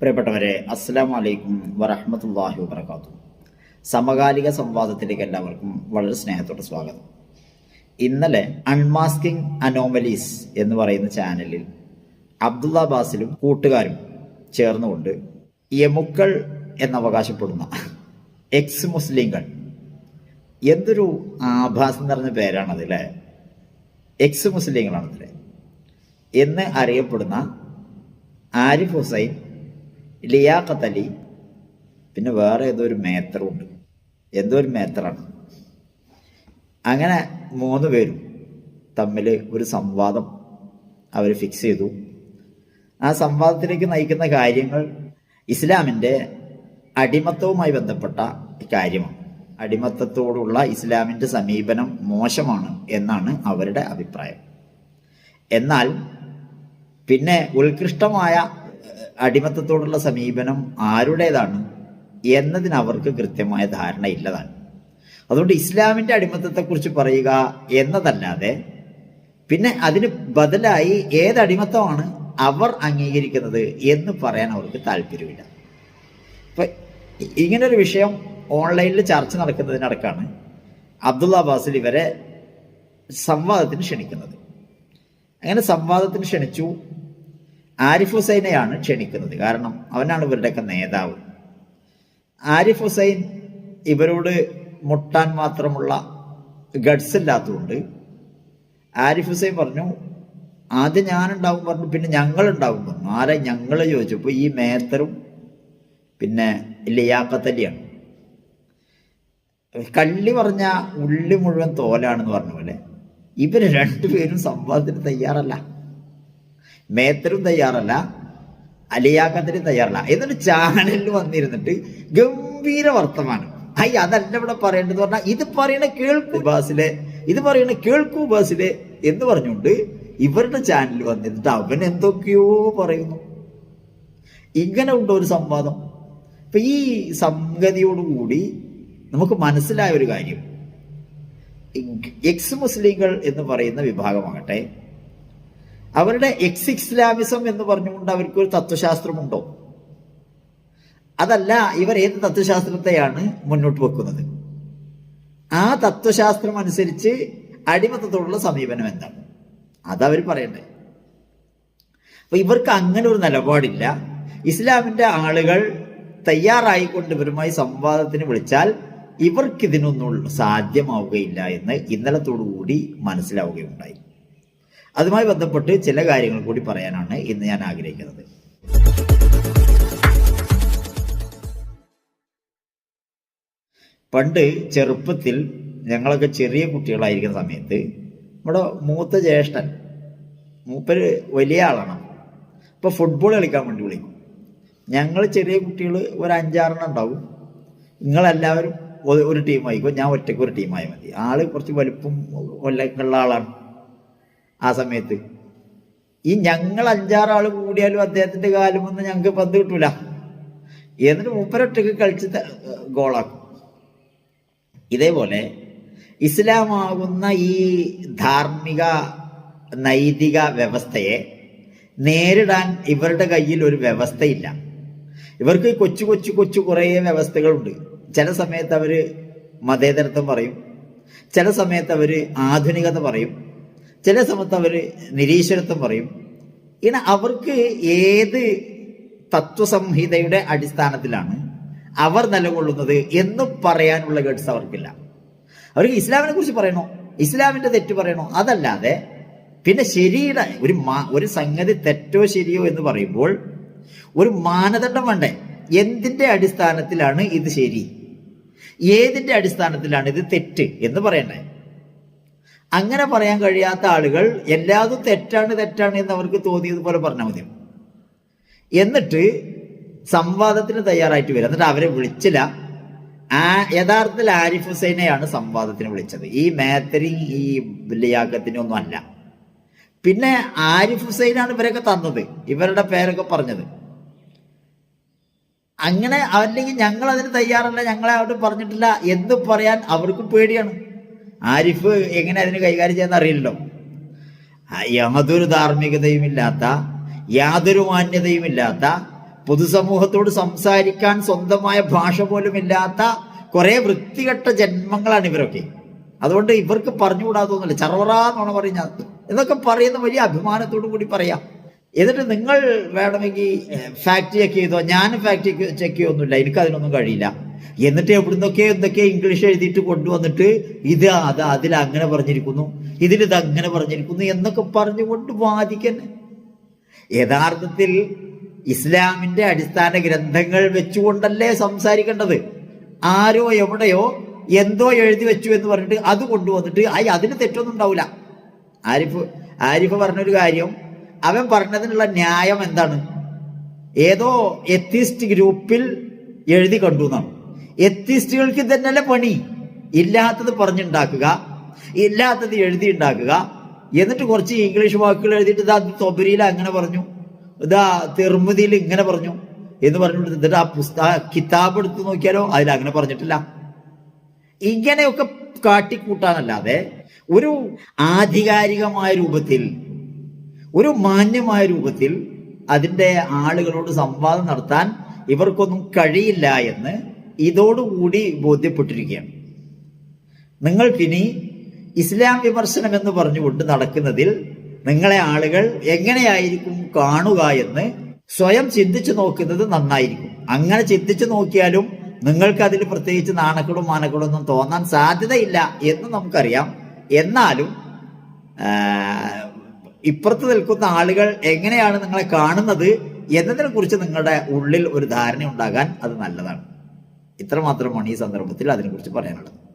പ്രിയപ്പെട്ടവരെ അസ്സാം വലൈക്കും വറഹമത്തല്ലാഹി വബർക്കാത്തു സമകാലിക സംവാദത്തിലേക്ക് എല്ലാവർക്കും വളരെ സ്നേഹത്തോടെ സ്വാഗതം. ഇന്നലെ അൺമാസ്കിംഗ് അനോമലീസ് എന്ന് പറയുന്ന ചാനലിൽ അബ്ദുള്ള ബാസിലും കൂട്ടുകാരും ചേർന്നുകൊണ്ട് യമുക്കൾ എന്നവകാശപ്പെടുന്ന എക്സ് മുസ്ലിങ്ങൾ എന്തൊരു ആഭാസം നിറഞ്ഞ പേരാണതിലെ എക്സ് മുസ്ലിങ്ങളാണതിലെ എന്ന് അറിയപ്പെടുന്ന ആരിഫ് ഹുസൈൻ ലിയാഖത്ത് അലി പിന്നെ വേറെ ഏതോ ഒരു മേത്തറുണ്ട് എന്തോ ഒരു മേത്തറാണ് അങ്ങനെ മൂന്ന് പേരും തമ്മിൽ ഒരു സംവാദം അവർ ഫിക്സ് ചെയ്തു. ആ സംവാദത്തിലേക്ക് നയിക്കുന്ന കാര്യങ്ങൾ ഇസ്ലാമിന്റെ അടിമത്തവുമായി ബന്ധപ്പെട്ട കാര്യമാണ്. അടിമത്തത്തോടുള്ള ഇസ്ലാമിന്റെ സമീപനം മോശമാണ് എന്നാണ് അവരുടെ അഭിപ്രായം. എന്നാൽ പിന്നെ ഉത്കൃഷ്ടമായ അടിമത്തത്തോടുള്ള സമീപനം ആരുടേതാണ് എന്നതിന് അവർക്ക് കൃത്യമായ ധാരണ ഇല്ലതാണ്. അതുകൊണ്ട് ഇസ്ലാമിന്റെ അടിമത്തത്തെക്കുറിച്ച് പറയുക എന്നതല്ലാതെ പിന്നെ അതിന് ബദലായി ഏത് അടിമത്തമാണ് അവർ അംഗീകരിക്കുന്നത് എന്ന് പറയാൻ അവർക്ക് താല്പര്യമില്ല. ഇപ്പൊ ഇങ്ങനൊരു വിഷയം ഓൺലൈനിൽ ചർച്ച നടക്കുന്നതിനടക്കാണ് അബ്ദുള്ള അബ്ബാസിൽ ഇവരെ സംവാദത്തിന് ക്ഷണിക്കുന്നത്. അങ്ങനെ സംവാദത്തിന് ക്ഷണിച്ചു. ആരിഫ് ഹുസൈനെയാണ് ക്ഷണിക്കുന്നത്. കാരണം അവനാണ് ഇവരുടെയൊക്കെ നേതാവ്. ആരിഫ് ഹുസൈൻ ഇവരോട് മുട്ടാൻ മാത്രമുള്ള ഗഡ്സ് ഇല്ലാത്തതുകൊണ്ട് ആരിഫ് ഹുസൈൻ പറഞ്ഞു ആദ്യം ഞാനുണ്ടാവും പറഞ്ഞു പിന്നെ ഞങ്ങളുണ്ടാവും പറഞ്ഞു. ആരെ ഞങ്ങൾ ചോദിച്ചപ്പോൾ ഈ മേത്തറും പിന്നെ ലിയാക്കത്തലിയാണ് കള്ളി പറഞ്ഞ ഉള്ളി മുഴുവൻ തോലാണെന്ന് പറഞ്ഞ പോലെ ഇവർ രണ്ടുപേരും സംവാദത്തിന് തയ്യാറല്ല. മേത്തരും തയ്യാറല്ല അലിയാക്കത്തിനും തയ്യാറല്ല. എന്നിട്ട് ചാനലിൽ വന്നിരുന്നിട്ട് ഗംഭീര വർത്തമാനം. അയ്യ അതല്ല ഇവിടെ പറയേണ്ടത് പറഞ്ഞാൽ ഇത് പറയണ കേൾക്കൂ ബാസിലെ ഇത് പറയണ കേൾക്കൂ ബാസിലെ എന്ന് പറഞ്ഞുകൊണ്ട് ഇവരുടെ ചാനൽ വന്നിരുന്നിട്ട് അവൻ എന്തൊക്കെയോ പറയുന്നു. ഇങ്ങനെ ഉണ്ടോ ഒരു സംവാദം. ഇപ്പൊ ഈ സംഗതിയോടുകൂടി നമുക്ക് മനസ്സിലായ ഒരു കാര്യം. എക്സ് മുസ്ലിങ്ങൾ എന്ന് പറയുന്ന വിഭാഗമാകട്ടെ അവരുടെ എക്സ് ഇസ്ലാമിസം എന്ന് പറഞ്ഞുകൊണ്ട് അവർക്ക് ഒരു തത്വശാസ്ത്രമുണ്ടോ? അതല്ല ഇവർ ഏത് തത്വശാസ്ത്രത്തെയാണ് മുന്നോട്ട് വെക്കുന്നത്? ആ തത്വശാസ്ത്രം അനുസരിച്ച് അടിമത്തത്തോടുള്ള സമീപനം എന്താണ്? അതവർ പറയണ്ടേ. അപ്പൊ ഇവർക്ക് അങ്ങനെ ഒരു നിലപാടില്ല. ഇസ്ലാമിന്റെ ആളുകൾ തയ്യാറായിക്കൊണ്ട് ഇവരുമായി സംവാദത്തിന് വിളിച്ചാൽ ഇവർക്കിതിനൊന്നും സാധ്യമാവുകയില്ല എന്ന് ഇന്നലത്തോടുകൂടി മനസ്സിലാവുകയുണ്ടായി. അതുമായി ബന്ധപ്പെട്ട് ചില കാര്യങ്ങൾ കൂടി പറയാനാണ് ഇന്ന് ഞാൻ ആഗ്രഹിക്കുന്നത്. പണ്ട് ചെറുപ്പത്തിൽ ഞങ്ങളൊക്കെ ചെറിയ കുട്ടികളായിരിക്കുന്ന സമയത്ത് നമ്മുടെ മൂത്ത ജ്യേഷ്ഠൻ മൂപ്പര് വലിയ ആളാണ്. അപ്പോൾ ഫുട്ബോൾ കളിക്കാൻ വേണ്ടി വിളിക്കും. ഞങ്ങൾ ചെറിയ കുട്ടികൾ ഒരു അഞ്ചാറെണ്ണം ഉണ്ടാവും. നിങ്ങളെല്ലാവരും ഒരു ടീമായിക്കോ ഞാൻ ഒറ്റയ്ക്ക് ഒരു ടീമായി മതി. ആൾ കുറച്ച് വലുപ്പം കൊല്ലൊക്കെയുള്ള ആളാണ്. ആ സമയത്ത്. ഈ ഞങ്ങൾ അഞ്ചാറാൾ കൂടിയാലും അദ്ദേഹത്തിന്റെ കാലമൊന്നും ഞങ്ങൾക്ക് പന്ത് കിട്ടൂല. എന്നിട്ട് മൂപ്പരൊറ്റക്ക് കളിച്ച് ഗോളാക്കും ഇതേപോലെ ഇസ്ലാമാകുന്ന ഈ ധാർമ്മിക നൈതിക വ്യവസ്ഥയെ നേരിടാൻ ഇവരുടെ കയ്യിൽ ഒരു വ്യവസ്ഥയില്ല. ഇവർക്ക് കൊച്ചു കൊച്ചു കൊച്ചു കുറേ വ്യവസ്ഥകളുണ്ട്. ചില സമയത്ത് അവർ മതേതരത്വം പറയും. ചില സമയത്ത് അവർ ആധുനികത പറയും. ചില സമയത്ത് അവർ നിരീശ്വരത്വം പറയും. ഇങ്ങനെ അവർക്ക് ഏത് തത്വസംഹിതയുടെ അടിസ്ഥാനത്തിലാണ് അവർ നിലകൊള്ളുന്നത് എന്ന് പറയാനുള്ള ഗഡ്സ് അവർക്കില്ല. അവർക്ക് ഇസ്ലാമിനെ കുറിച്ച് പറയണോ? ഇസ്ലാമിന്റെ തെറ്റ് പറയണോ? അതല്ലാതെ പിന്നെ ശരിയുടെ ഒരു ഒരു സംഗതി തെറ്റോ ശരിയോ എന്ന് പറയുമ്പോൾ ഒരു മാനദണ്ഡം വേണ്ടേ? എന്തിന്റെ അടിസ്ഥാനത്തിലാണ് ഇത് ശരി? ഏതിന്റെ അടിസ്ഥാനത്തിലാണ് ഇത് തെറ്റ് എന്ന് പറയണ്ടേ? അങ്ങനെ പറയാൻ കഴിയാത്ത ആളുകൾ എല്ലാതും തെറ്റാണ് തെറ്റാണ് എന്ന് അവർക്ക് തോന്നിയതുപോലെ പറഞ്ഞാൽ മതി. എന്നിട്ട് സംവാദത്തിന് തയ്യാറായിട്ട് വരും. എന്നിട്ട് അവരെ വിളിച്ചില്ല. ആ യഥാർത്ഥത്തിൽ ആരിഫ് ഹുസൈനെയാണ് സംവാദത്തിന് വിളിച്ചത്. ഈ മേത്തരി ഈ ലിയാക്കത്തിനൊന്നും അല്ല. പിന്നെ ആരിഫ് ഹുസൈനാണ് ഇവരൊക്കെ തന്നത്. ഇവരുടെ പേരൊക്കെ പറഞ്ഞത്. അങ്ങനെ അല്ലെങ്കിൽ ഞങ്ങൾ അതിന് തയ്യാറല്ല ഞങ്ങളെ അവിടെ പറഞ്ഞിട്ടില്ല എന്ന് പറയാൻ അവർക്ക് പേടിയാണ്. ആരിഫ് എങ്ങനെ അതിന് കൈകാര്യം ചെയ്യാൻ അറിയില്ലല്ലോ. യാതൊരു ധാർമ്മികതയും ഇല്ലാത്ത യാതൊരു മാന്യതയും ഇല്ലാത്ത പൊതുസമൂഹത്തോട് സംസാരിക്കാൻ സ്വന്തമായ ഭാഷ പോലും ഇല്ലാത്ത കുറെ വൃത്തികെട്ട ജന്മങ്ങളാണ് ഇവരൊക്കെ. അതുകൊണ്ട് ഇവർക്ക് പറഞ്ഞുകൂടാതൊന്നുമില്ല. ചറവറാന്നാണ് പറയുന്നത്. എന്നൊക്കെ പറയുന്ന വലിയ അഭിമാനത്തോടു കൂടി പറയാം. എന്നിട്ട് നിങ്ങൾ വേണമെങ്കിൽ ഫാക്ട് ചെക്ക് ചെയ്തോ? ഞാൻ ഫാക്ട് ചെക്ക് ചെയ്യൊന്നുമില്ല. എനിക്ക് അതിനൊന്നും കഴിയില്ല. എന്നിട്ട് എവിടുന്നൊക്കെ എന്തൊക്കെ ഇംഗ്ലീഷ് എഴുതിയിട്ട് കൊണ്ടുവന്നിട്ട് ഇത് അത് അതിൽ അങ്ങനെ പറഞ്ഞിരിക്കുന്നു ഇതിൽ ഇത് അങ്ങനെ പറഞ്ഞിരിക്കുന്നു എന്നൊക്കെ പറഞ്ഞുകൊണ്ട് വാദിക്കന്നെ. യഥാർത്ഥത്തിൽ ഇസ്ലാമിന്റെ അടിസ്ഥാന ഗ്രന്ഥങ്ങൾ വെച്ചുകൊണ്ടല്ലേ സംസാരിക്കേണ്ടത്? ആരോ എവിടെയോ എന്തോ എഴുതി വെച്ചു എന്ന് പറഞ്ഞിട്ട് അത് കൊണ്ടുവന്നിട്ട് ആയി അതിന് തെറ്റൊന്നും ഉണ്ടാവില്ല ആരിഫ് ആരിഫ് പറഞ്ഞൊരു കാര്യം അവൻ പറഞ്ഞതിനുള്ള ന്യായം എന്താണ്? ഏതോ എത്തിസ്റ്റ് ഗ്രൂപ്പിൽ എഴുതി കണ്ടു എന്നാണ്. എത്തിസ്റ്റുകൾക്ക് തന്നെയല്ല പണി? ഇല്ലാത്തത് പറഞ്ഞുണ്ടാക്കുക ഇല്ലാത്തത് എഴുതി ഉണ്ടാക്കുക എന്നിട്ട് കുറച്ച് ഇംഗ്ലീഷ് വാക്കുകൾ എഴുതിയിട്ട് ഇതാ തൊബരിയിൽ അങ്ങനെ പറഞ്ഞു. ഇതാ തെർമുതിയിൽ ഇങ്ങനെ പറഞ്ഞു എന്ന് പറഞ്ഞിട്ട് എന്നിട്ട് ആ പുസ്തക കിതാബ് എടുത്ത് നോക്കിയാലോ? അതിൽ അങ്ങനെ പറഞ്ഞിട്ടില്ല. ഇങ്ങനെയൊക്കെ കാട്ടിക്കൂട്ടാനല്ലാതെ ഒരു ആധികാരികമായ രൂപത്തിൽ ഒരു മാന്യമായ രൂപത്തിൽ അതിന്റെ ആളുകളോട് സംവാദം നടത്താൻ ഇവർക്കൊന്നും കഴിയില്ല എന്ന് ഇതോടുകൂടി ബോധ്യപ്പെട്ടിരിക്കുകയാണ്. നിങ്ങൾക്കിനി ഇസ്ലാം വിമർശനം എന്ന് പറഞ്ഞുകൊണ്ട് നടക്കുന്നതിൽ നിങ്ങളെ ആളുകൾ എങ്ങനെയായിരിക്കും കാണുക എന്ന് സ്വയം ചിന്തിച്ചു നോക്കുന്നത് നന്നായിരിക്കും. അങ്ങനെ ചിന്തിച്ചു നോക്കിയാലും നിങ്ങൾക്ക് അതിൽ പ്രത്യേകിച്ച് നാണക്കേടും മാനക്കേടും ഒന്നും തോന്നാൻ സാധ്യതയില്ല എന്ന് നമുക്കറിയാം. എന്നാലും ഇപ്പുറത്ത് നിൽക്കുന്ന ആളുകൾ എങ്ങനെയാണ് നിങ്ങളെ കാണുന്നത് എന്നതിനെ കുറിച്ച് നിങ്ങളുടെ ഉള്ളിൽ ഒരു ധാരണ ഉണ്ടാകാൻ അത് നല്ലതാണ്. ഇത്രമാത്രമാണ് ഈ സന്ദർഭത്തിൽ അതിനെക്കുറിച്ച് പറയാനുള്ളത്.